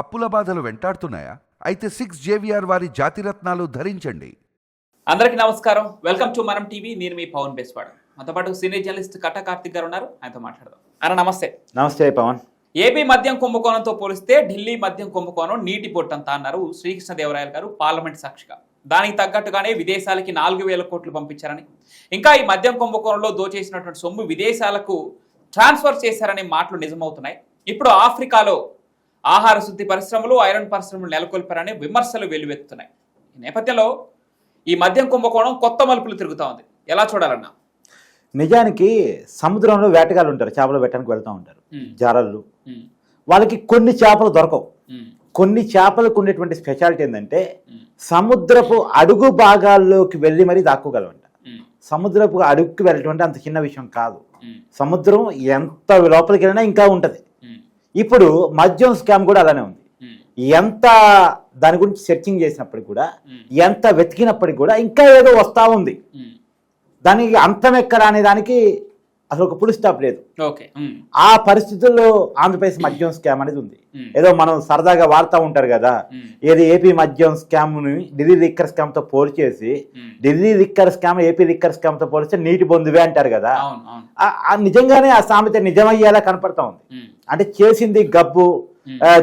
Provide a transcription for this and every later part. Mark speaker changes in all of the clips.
Speaker 1: అప్పుల బాధలు వెంటాడుతున్నాయా? అయితే సిక్స్ జేవిఆర్ వారి జాతిరత్నాలు ధరించండి.
Speaker 2: అందరికీ నమస్కారం. Welcome to Manam TV. నేను మీ పవన్ బేస్వాడ. మనతో పాటు సీనియర్ జర్నలిస్ట్ కట్ట కార్తిక్ గారు ఉన్నారు. ఆయనతో మాట్లాడదాం. అన్న నమస్తే.
Speaker 3: నమస్తే పవన్.
Speaker 2: ఏపీ మద్యం కుంభకోణంతో పోలిస్తే ఢిల్లీ మద్యం కుంభకోణం నీటి పొట్టంతా అన్నారు శ్రీకృష్ణదేవరాయలు గారు పార్లమెంట్ సాక్షిగా. దానికి తగ్గట్టుగానే విదేశాలకి నాలుగు వేల కోట్లు పంపించారని. ఇంకా ఈ మద్యం కుంభకోణంలో దోచేసినటువంటి సొమ్ము విదేశాలకు ట్రాన్స్ఫర్ చేశారనే మాటలు నిజమవుతున్నాయి. ఇప్పుడు ఆఫ్రికాలో ఆహార శుద్ధి పరిశ్రమలు ఐరన్ పరిశ్రమలు నెలకొల్పారనే విమర్శలు వెల్లువెత్తుతున్నాయి. ఈ నేపథ్యంలో ఈ మద్యం కుంభకోణం కొత్త మలుపులు తిరుగుతా ఉంది. ఎలా చూడాలన్నా?
Speaker 3: నిజానికి సముద్రంలో వేటగాళ్ళు ఉంటారు చేపలు పెట్టడానికి వెళ్తూ ఉంటారు.
Speaker 2: ఉమ్,
Speaker 3: వాళ్ళకి కొన్ని చేపలు దొరకవు. కొన్ని చేపలకు ఉండేటువంటి స్పెషాలిటీ ఏంటంటే సముద్రపు అడుగు భాగాల్లోకి వెళ్ళి మరీ దాక్కోగలవంట. సముద్రపు అడుగుకి వెళ్ళటం అంటే అంత చిన్న విషయం కాదు. సముద్రం ఎంత లోపలికి వెళ్ళినా ఇంకా ఉంటుంది. ఇప్పుడు మద్యం స్కామ్ కూడా అలానే ఉంది. ఎంత దాని గురించి సెర్చింగ్ చేసినప్పటికి కూడా ఎంత వెతికినప్పటికి కూడా ఇంకా ఏదో వస్తూ ఉంది. దానికి అంతం ఎక్కడ అనే దానికి అసలు ఒక పులి స్టాప్ లేదు ఆ పరిస్థితుల్లో ఆంధ్రప్రదేశ్ మద్యం స్కామ్ అనేది ఉంది. ఏదో మనం సరదాగా వాడుతూ ఉంటారు కదా ఏది ఏపీ మద్యం స్కామ్ని ఢిల్లీ లిక్కర్ స్కామ్తో పోల్చేసి
Speaker 2: ఉమ్.
Speaker 3: Delhi liquor scam AP liquor స్కామ్తో పోలిస్తే నీటి బొందువే అంటారు కదా. నిజంగానే ఆ సామెత నిజమయ్యేలా కనపడతా ఉంది. అంటే చేసింది గబ్బు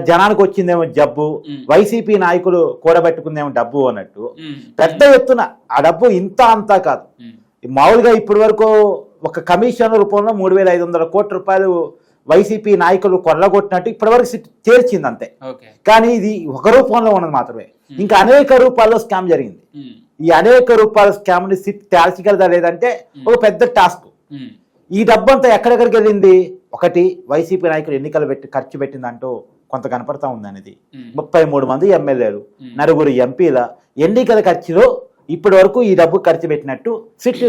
Speaker 3: జనానికి వచ్చిందేమో జబ్బు. వైసీపీ నాయకులు కూడబెట్టుకుందేమో డబ్బు అన్నట్టు పెద్ద ఎత్తున ఆ డబ్బు ఇంత అంతా కాదు. మామూలుగా ఇప్పటి వరకు ఒక కమిషన్ రూపంలో మూడు వేల ఐదు వందల కోట్ల రూపాయలు వైసీపీ నాయకులు కొల్లగొట్టినట్టు ఇప్పటివరకు సిట్ తేల్చింది అంతే కానీ ఇది ఒక రూపంలో ఉన్నది మాత్రమే. ఇంకా అనేక రూపాల్లో స్కామ్ జరిగింది.
Speaker 2: ఉమ్,
Speaker 3: ఈ అనేక రూపాయల స్కామ్ని సిట్ తేల్చగలదా లేదంటే ఒక పెద్ద టాస్క్. ఈ డబ్బు అంతా ఎక్కడెక్కడికి వెళ్ళింది? ఒకటి వైసీపీ నాయకులు ఎన్నికలు పెట్టి ఖర్చు పెట్టిందంటూ కొంత కనపడతా ఉంది అనేది. ముప్పై మూడు మంది ఎమ్మెల్యేలు
Speaker 2: Hmm.
Speaker 3: నలుగురు ఎంపీల ఎన్నికల ఖర్చులో ఇప్పటి వరకు ఈ డబ్బు ఖర్చు పెట్టినట్టు సిట్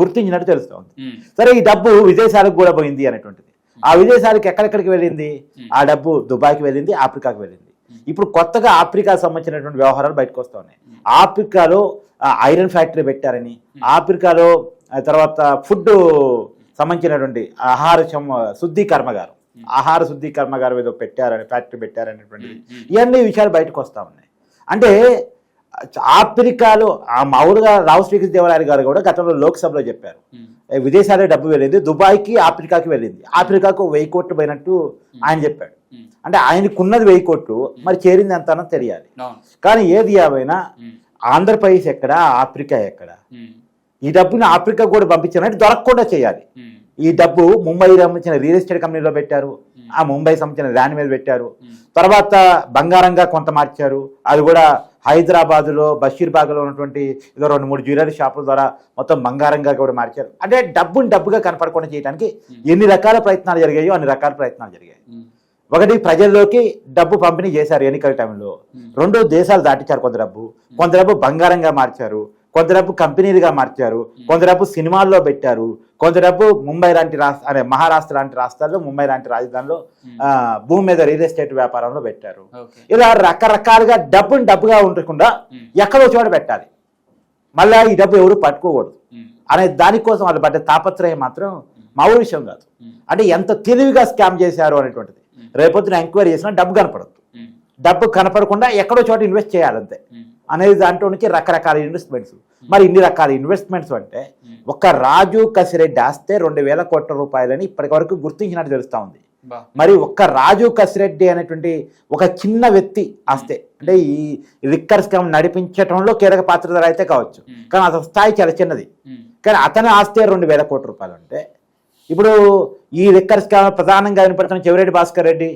Speaker 3: గుర్తించినట్టు తెలుస్తోంది. సరే ఈ డబ్బు విదేశాలకు కూడా పోయింది అనేటువంటిది. ఆ విదేశాలకు ఎక్కడెక్కడికి వెళ్ళింది? ఆ డబ్బు దుబాయ్కి వెళ్ళింది ఆఫ్రికాకి వెళ్ళింది. ఇప్పుడు కొత్తగా ఆఫ్రికా సంబంధించినటువంటి వ్యవహారాలు బయటకు వస్తూ ఉన్నాయి ఆఫ్రికాలో ఐరన్ ఫ్యాక్టరీ పెట్టారని ఆఫ్రికాలో ఆ తర్వాత ఫుడ్ సంబంధించినటువంటి ఆహార శుద్ధి కర్మగారం. ఆహార శుద్ధి కర్మగారం ఏదో పెట్టారని ఫ్యాక్టరీ పెట్టారనేటువంటిది. ఇవన్నీ విషయాలు బయటకు వస్తూ ఉన్నాయి. అంటే ఆఫ్రికాలో ఆ మామూలుగా రావు శ్రీకృష్ణదేవరాయలు గారు కూడా గతంలో లోక్సభలో చెప్పారు.
Speaker 2: ఉమ్,
Speaker 3: ఏ విదేశాలే డబ్బు వెళ్ళింది దుబాయ్కి ఆఫ్రికాకి వెళ్ళింది. ఆఫ్రికాకు వెయ్యి కోట్లు పోయినట్టు ఆయన చెప్పాడు. అంటే ఆయనకున్నది వెయ్యి కోట్లు మరి చేరింది ఎంత అన్నది తెలియాలి. కానీ ఏది ఏమైనా ఆంధ్రప్రదేశ్ ఎక్కడ ఆఫ్రికా ఎక్కడ? ఈ డబ్బుని ఆఫ్రికా కూడా పంపించారంటే దొరకకుండా చేయాలి. ఈ డబ్బు ముంబై సంబంధించిన రియల్ ఎస్టేట్ కంపెనీలో పెట్టారు. ఆ ముంబై సంబంధించిన ల్యాండ్ మీద పెట్టారు. తర్వాత బంగారంగా కొంత మార్చారు. అది కూడా హైదరాబాద్లో బషీర్బాగ్లో ఉన్నటువంటి ఏదో రెండు మూడు జ్యువెలరీ షాపుల ద్వారా మొత్తం బంగారంగా కూడా మార్చారు. అంటే డబ్బుని డబ్బుగా కనపడకుండా చేయడానికి ఎన్ని రకాల ప్రయత్నాలు జరిగాయో అన్ని రకాల ప్రయత్నాలు జరిగాయి. ఒకటి ప్రజల్లోకి డబ్బు పంపిణీ చేశారు ఎన్నికల టైంలో. రెండు దేశాలు దాటించారు కొంత డబ్బు. కొంత డబ్బు బంగారంగా మార్చారు. డబ్బు కంపెనీలుగా మార్చారు డబ్బు సినిమాల్లో పెట్టారు కొంత డబ్బు ముంబై లాంటి రాష్ట్ర అదే మహారాష్ట్ర లాంటి రాష్ట్రాల్లో ముంబై లాంటి రాజధానిలో భూమి మీద రియల్ ఎస్టేట్ వ్యాపారంలో పెట్టారు. ఇలా రకరకాలుగా డబ్బుని డబ్బుగా ఉండకుండా ఎక్కడో చోట పెట్టాలి. మళ్ళా ఈ డబ్బు ఎవరు పట్టుకోకూడదు. అనే దానికోసం వాళ్ళు పడ్డ తాపత్రయం మాత్రం మామూలు విషయం కాదు. అంటే ఎంత తెలివిగా స్కామ్ చేశారు అనేటువంటిది. రేపొద్దున ఎంక్వైరీ చేసినా డబ్బు కనపడదు. డబ్బు కనపడకుండా ఎక్కడో చోట ఇన్వెస్ట్ చేయాలంతే. అనేది దాంట్లో నుంచి రకరకాల ఇన్వెస్ట్మెంట్స్ మరి ఇన్ని రకాల ఇన్వెస్ట్మెంట్స్ అంటే ఒక్క రాజు కసిరెడ్డి ఆస్తే రెండు వేల కోట్ల రూపాయలని ఇప్పటి వరకు గుర్తించినట్టు తెలుస్తా ఉంది. మరి ఒక్క రాజు కసిరెడ్డి అనేటువంటి ఒక చిన్న వ్యక్తి ఆస్తే అంటే ఈ లిక్కర్ స్కామ్ నడిపించడంలో కీలక పాత్రధార అయితే కావచ్చు. కానీ అతని స్థాయి చాలా చిన్నది. కానీ అతని ఆస్తే రెండు వేల కోట్ల రూపాయలు అంటే ఇప్పుడు ఈ లిక్కర్ స్కామ్ ప్రధానంగా వినపడుతున్న చెవిరెడ్డి భాస్కర్ రెడ్డి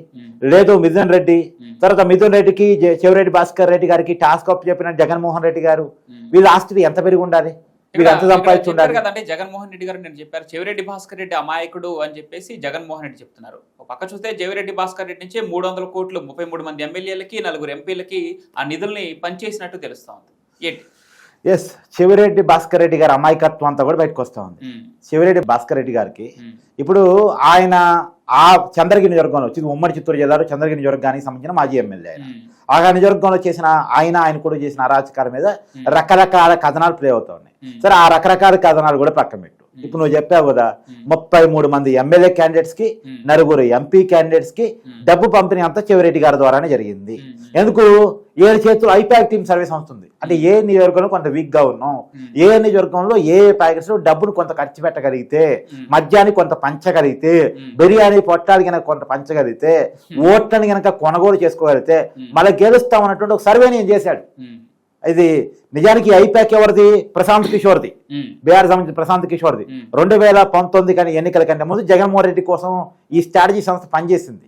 Speaker 3: లేదు మిథున్ రెడ్డి తర్వాత మిథున్ రెడ్డికి చెవిరెడ్డి భాస్కర్ రెడ్డి గారికి టాస్క్ అప్ చెప్పిన జగన్మోహన్ రెడ్డి గారు. వీళ్ళ ఆస్తి ఎంత పెరిగి ఉండాలి? వీళ్ళు ఎంత
Speaker 2: ఇక్కడ-
Speaker 3: సంపాదించి
Speaker 2: ఇక్కడ
Speaker 3: ఉండాలి?
Speaker 2: చెప్పారు కదండి జగన్మోహన్ రెడ్డి గారు నేను చెప్పారు చెవిరెడ్డి భాస్కర్ రెడ్డి అమాయకుడు అని చెప్పేసి జగన్మోహన్ రెడ్డి చెప్తున్నారు. ఒక పక్క చూస్తే చెవిరెడ్డి భాస్కర్ రెడ్డి నుంచి మూడు వందల కోట్లు ముప్పై మూడు మంది ఎమ్మెల్యేలకి నలుగురు ఎంపీలకి ఆ నిధుల్ని పనిచేసినట్టు తెలుస్తా ఉంది. ఏంటి?
Speaker 3: ఎస్ చెవిరెడ్డి భాస్కర్ రెడ్డి గారి అమాయకత్వం అంతా కూడా బయటకు వస్తా ఉంది. చెవిరెడ్డి భాస్కర్ రెడ్డి గారికి
Speaker 2: ఉమ్,
Speaker 3: ఇప్పుడు ఆయన ఆ చంద్రగిరి నియోజకవర్గంలో వచ్చింది ఉమ్మడి చిత్తూరు జిల్లాలో చంద్రగిరి నియోజకవర్గానికి సంబంధించిన మాజీ ఎమ్మెల్యే ఆయన.
Speaker 2: ఉమ్,
Speaker 3: ఆ నియోజకవర్గంలో చేసిన ఆయన ఆయన కూడా చేసిన అరాచకాల మీద రకరకాల కథనాలు ప్లే అవుతా ఉన్నాయి. సరే ఆ రకరకాల కథనాలు కూడా పక్కన పెట్టు. ఇప్పుడు నువ్వు చెప్పావు కదా ముప్పై మూడు మంది ఎమ్మెల్యే
Speaker 2: క్యాండిడేట్స్కి.
Speaker 3: నలుగురు ఎంపీ
Speaker 2: క్యాండిడేట్స్కి.
Speaker 3: డబ్బు పంపిణీ అంతా చెవిరెడ్డి గారి ద్వారానే జరిగింది. ఎందుకు? ఏడు చేతులు ఐపాక్ టీమ్ సర్వీస్ వస్తుంది అంటే ఏ నియోజకవర్గంలో కొంత వీక్గా ఉన్నాం. ఏ నియోజకవర్గంలో ఏ ప్యాకెట్స్లో డబ్బును కొంత ఖర్చు పెట్టగలిగితే. మద్యాన్ని కొంత పంచగలిగితే. బిర్యానీ పొట్టాలు కనుక కొంత పంచగలిగితే ఓట్లని కనుక కొనుగోలు చేసుకోగలిగితే. మళ్ళీ గెలుస్తాం అన్నటువంటి ఒక సర్వే నేను చేశాడు ఇది నిజానికి ఐపాక్ ఎవరిది ప్రశాంత్ కిషోర్ది బీఆర్ సంబంధించిన ప్రశాంత్ కిషోర్ది. రెండు వేల పంతొమ్మిది కానీ ఎన్నికల కంటే ముందు జగన్మోహన్ రెడ్డి కోసం ఈ స్ట్రాటజీ సంస్థ పనిచేసింది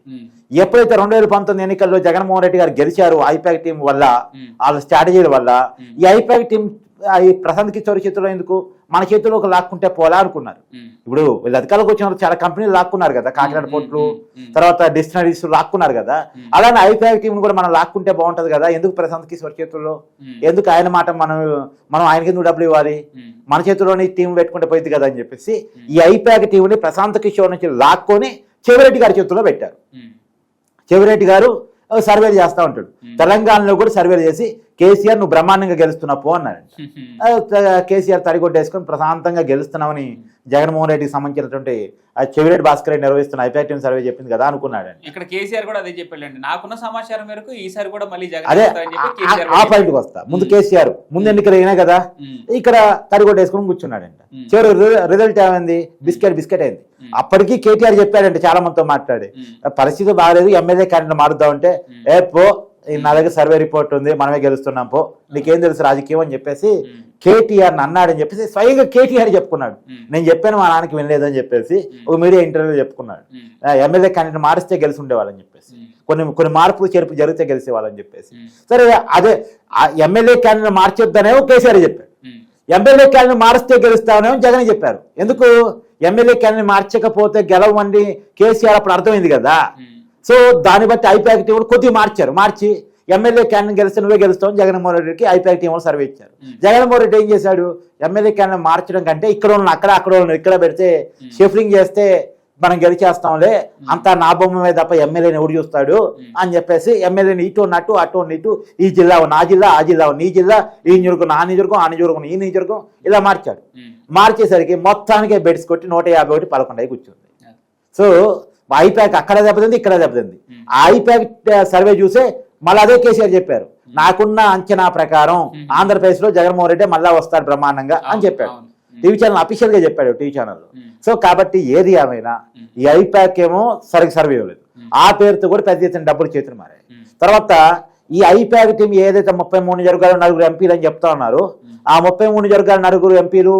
Speaker 3: ఎప్పుడైతే రెండు వేల పంతొమ్మిది ఎన్నికల్లో జగన్మోహన్ రెడ్డి గారు గెలిచారు ఐపాక్ టీం వల్ల. వాళ్ళ స్ట్రాటజీల వల్ల. ఈ ఐపాక్ టీం ఈ ప్రశాంత్ కిషోర్ చేతిలో ఎందుకు? మన చేతిలో ఒక లాక్కుంటే పోలా అనుకున్నారు. ఇప్పుడు వీళ్ళు అధికారులకు వచ్చినప్పుడు చాలా కంపెనీలు లాక్కున్నారు కదా కాకినాడ పోర్ట్లు. తర్వాత డిస్టినరీస్ లాక్కున్నారు కదా. అలానే ఐపీఎల్ టీం కూడా మనం లాక్కుంటే బాగుంటది కదా ఎందుకు ప్రశాంత్ కిషోర్ చేతుల్లో. ఎందుకు ఆయన మాట మనం మనం ఆయనకి ఎందుకు డబ్బులు ఇవ్వాలి? మన చేతిలోని టీం పెట్టుకుంటే పోయింది కదా అని చెప్పేసి ఈ ఐపాక్ టీంని ప్రశాంత్ కిషోర్ నుంచి లాక్కొని చెవిరెడ్డి గారి చేతుల్లో పెట్టారు. చెవిరెడ్డి గారు సర్వేలు చేస్తా ఉంటాడు. తెలంగాణలో కూడా సర్వేలు చేసి కేసీఆర్ నువ్వు బ్రహ్మాండంగా గెలుస్తున్నావు పో అన్నాడు కేసీఆర్ తడిగొట్టేసుకొని ప్రశాంతంగా గెలుస్తున్నామని జగన్మోహన్ రెడ్డికి సంబంధించినటువంటి ఆ చెవిరెడ్డి భాస్కర్ రెడ్డి నిర్వహిస్తున్న ఐపాక్ సర్వే చెప్పింది కదా అనుకున్నాడు
Speaker 2: ఇక్కడ కేసీఆర్ కూడా అదే చెప్పాడండి. నాకున్న సమాచారం మేరకు ఈసారి కూడా మళ్ళీ
Speaker 3: అదే ఆ- పాయింట్కి వస్తా. ముందు కేసీఆర్ ముందు ఎన్నికలు అయినా కదా ఇక్కడ తడిగొట్టేసుకొని కూర్చున్నాడంట. చివరి రిజల్ట్ ఏమైంది? బిస్కెట్ బిస్కెట్ అయింది. అప్పటికి కేటీఆర్ చెప్పాడంటే చాలా మందితో మాట్లాడి. పరిస్థితి బాగాలేదు ఎమ్మెల్యే క్యాండిడేట్ మారుద్దామంటే. ఏ పో నా దగ్గర సర్వే రిపోర్ట్ ఉంది మనమే గెలుస్తున్నాం పో. నీకేం తెలుసు రాజకీయం అని చెప్పేసి కేటీఆర్ అన్నాడని చెప్పేసి స్వయంగా కేటీఆర్ చెప్పుకున్నాడు. నేను చెప్పాను మా నాన్నకి వినలేదని చెప్పేసి ఒక మీడియా ఇంటర్వ్యూలో చెప్పుకున్నాడు. ఎమ్మెల్యే క్యాండిడేట్ మారిస్తే గెలిచి ఉండేవాళ్ళని చెప్పేసి కొన్ని కొన్ని మార్పులు చేర్పు జరిగితే గెలిచేవాళ్ళని చెప్పేసి. సరే అదే ఎమ్మెల్యే క్యాండిడేట్ మార్చొద్దనేమో కేసీఆర్ చెప్పాడు. ఎమ్మెల్యే క్యాండిడేట్ మారిస్తే గెలుస్తామనేమో జగన్ చెప్పారు. ఎందుకు? ఎమ్మెల్యే క్యాండిడేట్ మార్చకపోతే గెలవండి కేసీఆర్ అప్పుడు అర్థమైంది కదా. సో దాన్ని బట్టి ఐపాక్ టీం కొద్దిగా మార్చారు మార్చి ఎమ్మెల్యే క్యాండిడేట్ గెలిస్తే నువ్వే గెలుస్తావు జగన్మోహన్ రెడ్డికి ఐపాక్ టీం సర్వే ఇచ్చారు. జగన్మోహన్ రెడ్డి ఏం చేశాడు ఎమ్మెల్యే క్యాండిడేట్ మార్చడం కంటే ఇక్కడ ఉన్న అక్కడ అక్కడ ఉన్న ఇక్కడ పెడితే. షిఫ్టింగ్ చేస్తే మనం గెలిచేస్తాంలే అంతా నా బొమ్మ తప్ప ఎమ్మెల్యేని ఎవడు చూస్తాడు. అని చెప్పేసి ఎమ్మెల్యేని ఇటు ఉన్నట్టు అటు ఇటు ఈ జిల్లా నా జిల్లా ఆ జిల్లా నీ జిల్లా ఈ నియోజకం నా నియోజకం ఆ నియోజకం ఈ నియోజకం ఇలా మార్చాడు మార్చేసరికి మొత్తానికే బెడ్స్ కొట్టి నూట యాభై ఒకటి పదకొండు అయి కూర్చుంది. సో ఐపాక్ అక్కడ దెబ్బతింది ఇక్కడ దెబ్బతింది. ఆ ఐపాక్ సర్వే చూసే మళ్ళీ అదే కేసీఆర్ చెప్పారు. నాకున్న అంచనా ప్రకారం. ఆంధ్రప్రదేశ్లో జగన్మోహన్ రెడ్డి మళ్ళా వస్తాడు బ్రహ్మాండంగా అని చెప్పాడు. టీవీ ఛానల్ అఫీషియల్గా చెప్పాడు టీవీ ఛానల్లో. సో కాబట్టి ఏది ఏమైనా. ఈ ఐపాక్ ఏమో సరిగ్గా సర్వే ఇవ్వలేదు. ఆ పేరుతో కూడా పెద్ద ఎత్తున డబ్బులు చేతులు మారాయి. తర్వాత ఈ ఐపాక్ టీం ఏదైతే ముప్పై మూడు నియోజకవర్గాలు నలుగురు ఎంపీలు అని చెప్తా ఉన్నారు ఆ ముప్పై మూడు నియోజకవర్గాల నలుగురు ఎంపీలు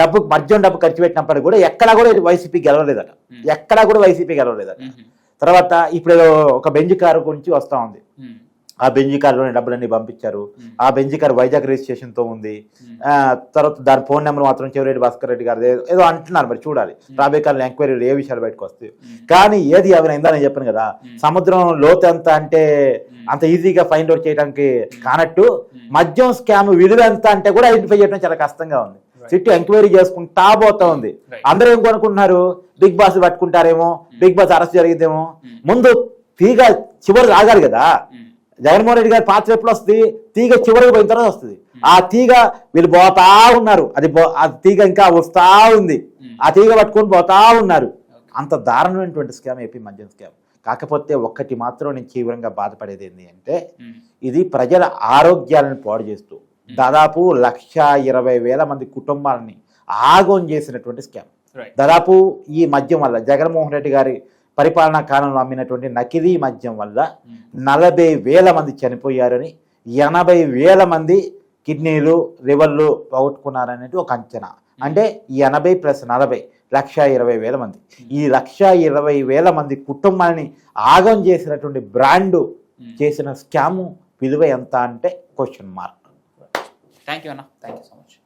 Speaker 3: డబ్బు మద్యం డబ్బు ఖర్చు పెట్టినప్పటికీ కూడా ఎక్కడా కూడా వైసీపీ గెలవలేదట. ఎక్కడా కూడా వైసీపీ గెలవలేదట. తర్వాత ఇప్పుడు ఒక బెంజ్ కారు గురించి వస్తా ఉంది. ఆ బెంజ్ కారులోని డబ్బులన్నీ పంపించారు. ఆ బెంజ్ కారు వైజాగ్ రిజిస్ట్రేషన్తో ఉంది తర్వాత దాని ఫోన్ నెంబర్ మాత్రం చెవిరెడ్డి భాస్కర్ రెడ్డి గారు ఏదో అంటున్నారు మరి చూడాలి. రాబోయే కాలంలో ఎంక్వైరీలు ఏ విషయాలు బయటకు వస్తాయి. కానీ ఏది ఎవరైనా ఇందా నేను చెప్పాను కదా. సముద్రం లోతు ఎంత అంటే అంత ఈజీగా ఫైండ్ అవుట్ చేయడానికి కానట్టు మద్యం స్కామ్ విధులు ఎంత అంటే కూడా ఐడెంటిఫై చేయడం చాలా కష్టంగా ఉంది. చుట్టూ ఎంక్వైరీ చేసుకుంటా పోతా ఉంది. అందరూ ఏం కొనుక్కుంటున్నారు బిగ్ బాస్ పట్టుకుంటారేమో బిగ్ బాస్ అరెస్ట్ జరిగిద్దేమో.
Speaker 2: Hmm.
Speaker 3: ముందు తీగ చివరి ఆగాలి కదా.
Speaker 2: ఉమ్,
Speaker 3: జగన్మోహన్ రెడ్డి గారి పాత్ర ఎప్పుడు వస్తుంది? తీగ చివరికి పోయిన తర్వాత వస్తుంది. ఆ తీగ వీళ్ళు పోతా ఉన్నారు. అది ఆ తీగ ఇంకా వస్తా ఉంది.
Speaker 2: Hmm.
Speaker 3: ఆ తీగ పట్టుకొని పోతా ఉన్నారు. అంత దారుణమైనటువంటి స్కామ్ ఏపీ మద్యం స్కామ్ కాకపోతే ఒక్కటి మాత్రం నేను తీవ్రంగా బాధపడేది ఏంటి అంటే ఇది ప్రజల ఆరోగ్యాలను పాడు చేస్తూ దాదాపు లక్ష ఇరవై వేల మంది కుటుంబాలని ఆగం చేసినటువంటి స్కామ్. దాదాపు ఈ మద్యం వల్ల జగన్మోహన్ రెడ్డి గారి పరిపాలనా కాలంలో అమ్మినటువంటి నకిలీ మద్యం వల్ల
Speaker 2: ఉమ్,
Speaker 3: నలభై వేల మంది చనిపోయారని ఎనభై వేల మంది కిడ్నీలు లివర్లు పోగొట్టుకున్నారనేది ఒక అంచనా. అంటే ఈ ఎనభై ప్లస్ నలభై లక్ష ఇరవై వేల మంది. ఈ లక్ష ఇరవై వేల మంది కుటుంబాన్ని ఆగం చేసినటువంటి బ్రాండు. చేసిన స్కాము విలువ ఎంత అంటే question mark
Speaker 2: Thank you, Anna. Thank you so much.